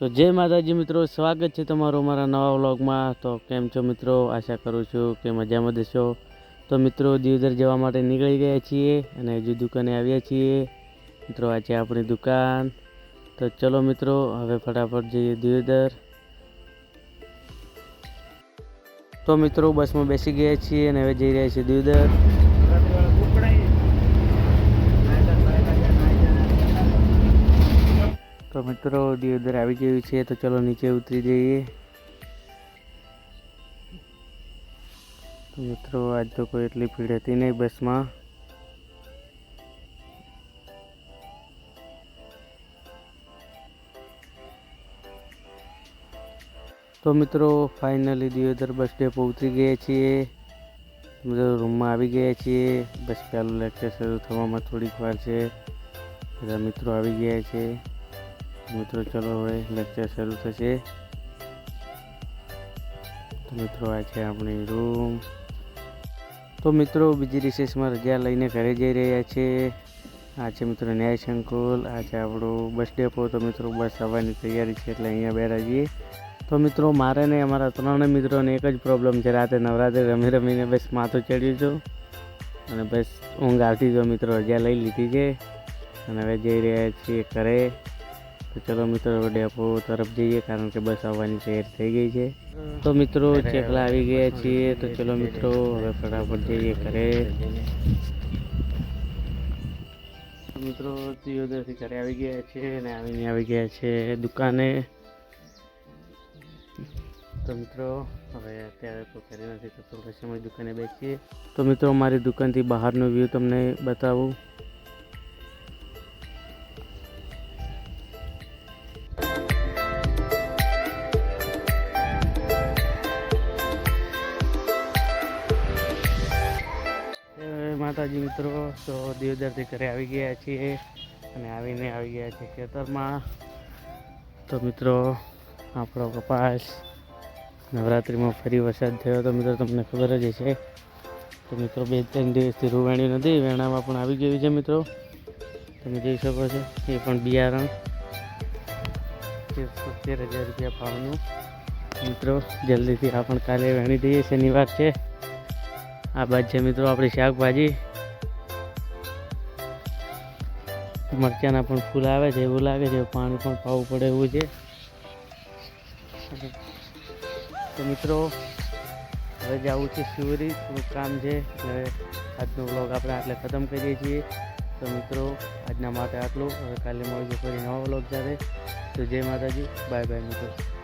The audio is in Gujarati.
તો જય માતાજી મિત્રો, સ્વાગત છે તમારું મારા નવા વ્લોગમાં. તો કેમ છો મિત્રો? આશા કરું છું કે મજામાં દેશો તો મિત્રો, દિયોદર જવા માટે નીકળી ગયા છીએ અને હજુ દુકાને આવ્યા છીએ. મિત્રો આ છે આપણી દુકાન. તો ચલો મિત્રો, હવે ફટાફટ જઈએ દિયોદર. તો મિત્રો, બસમાં બેસી ગયા છીએ અને હવે જઈ રહ્યા છીએ દિયોદર. તો મિત્રો દિયોદર આવી ગયું છે, તો ચલો નીચે ઉતરી જઈએ. મિત્રો, આજ તો કોઈ એટલી ભીડ હતી નહીં બસમાં. તો મિત્રો, ફાઇનલી દિયોદર બસ ડેપો ઉતરી ગયા છીએ. મિત્રો, રૂમમાં આવી ગયા છીએ. બસ ચાલુ લેક્ચર શરૂ થવામાં થોડીક વાર છે. બધા મિત્રો આવી ગયા છે. મિત્રો, ચલો હવે લેક્ચર શરૂ થશે. તો મિત્રો, આ છે આપણી રૂમ તો મિત્રો, બીજી રિસેસમાં રજા લઈને ઘરે જઈ રહ્યા છે. આ છે મિત્રો ન્યાય સંકુલ, આ છે આપણું બસ ડેપો તો મિત્રો બસ આવવાની તૈયારી છે એટલે અહીંયા બેઠા જઈએ તો મિત્રો, મારે ને અમારા ત્રણે મિત્રોને એક જ પ્રોબ્લેમ છે. રાતે નવરાત્રે રમી રમીને બસ માથું ચડ્યું છું. અને બસ ઊંઘ આવતી તો મિત્રો, રજા લઈ લીધી છે. અને હવે જઈ રહ્યા છીએ ઘરે. તો ચલો મિત્રો, હવે ડેપો તરફ જઈએ, કારણ કે બસ આવવાની શેર થઈ ગઈ છે. તો મિત્રો, ચેકલા આવી ગયા છીએ. તો ચલો મિત્રો, હવે ફટાફટ જઈએ ઘરે. મિત્રો દિયોદરથી ઘરે આવી ગયા છે અને આવીને આવી ગયા છે દુકાને. તો મિત્રો, હવે અત્યારે તો ઘરે નથી, તો થોડા સમય દુકાને બેસીએ. તો મિત્રો મારી દુકાનથી બહારનો વ્યૂ તમને બતાવું. માતાજી મિત્રો, તો દિયોદરથી ઘરે આવી ગયા છીએ અને આવીને આવી ગયા છે ખેતરમાં. તો મિત્રો, આપણો કપાસ નવરાત્રિમાં ફરી વરસાદ થયો તો મિત્રો તમને ખબર જ છે તો મિત્રો, બે ત્રણ દિવસથી રૂવાણી નથી, વેણામાં પણ આવી ગયું છે મિત્રો. તમે જોઈ શકો છો, એ પણ બિયારણ સિત્તેર હજાર રૂપિયા ભાવનું મિત્રો, જલ્દીથી આ પણ કાલે વેણી દઈએ, શનિવાર છે. આ બાદ છે મિત્રો આપણી શાકભાજી. મરચાના પણ ફૂલ આવે છે, એવું લાગે છે, પાણી પણ પાવું પડે એવું છે. તો મિત્રો, હવે જવું છે શિવરી, થોડુંક કામ છે, એટલે આજનો વ્લોગ આપણે આટલે ખતમ કરીએ છીએ. તો મિત્રો, આજના માટે આટલું. હવે કાલે મળીશું ફરી નવો વ્લોગ જ્યારે તો જય માતાજી, બાય બાય મિત્રો.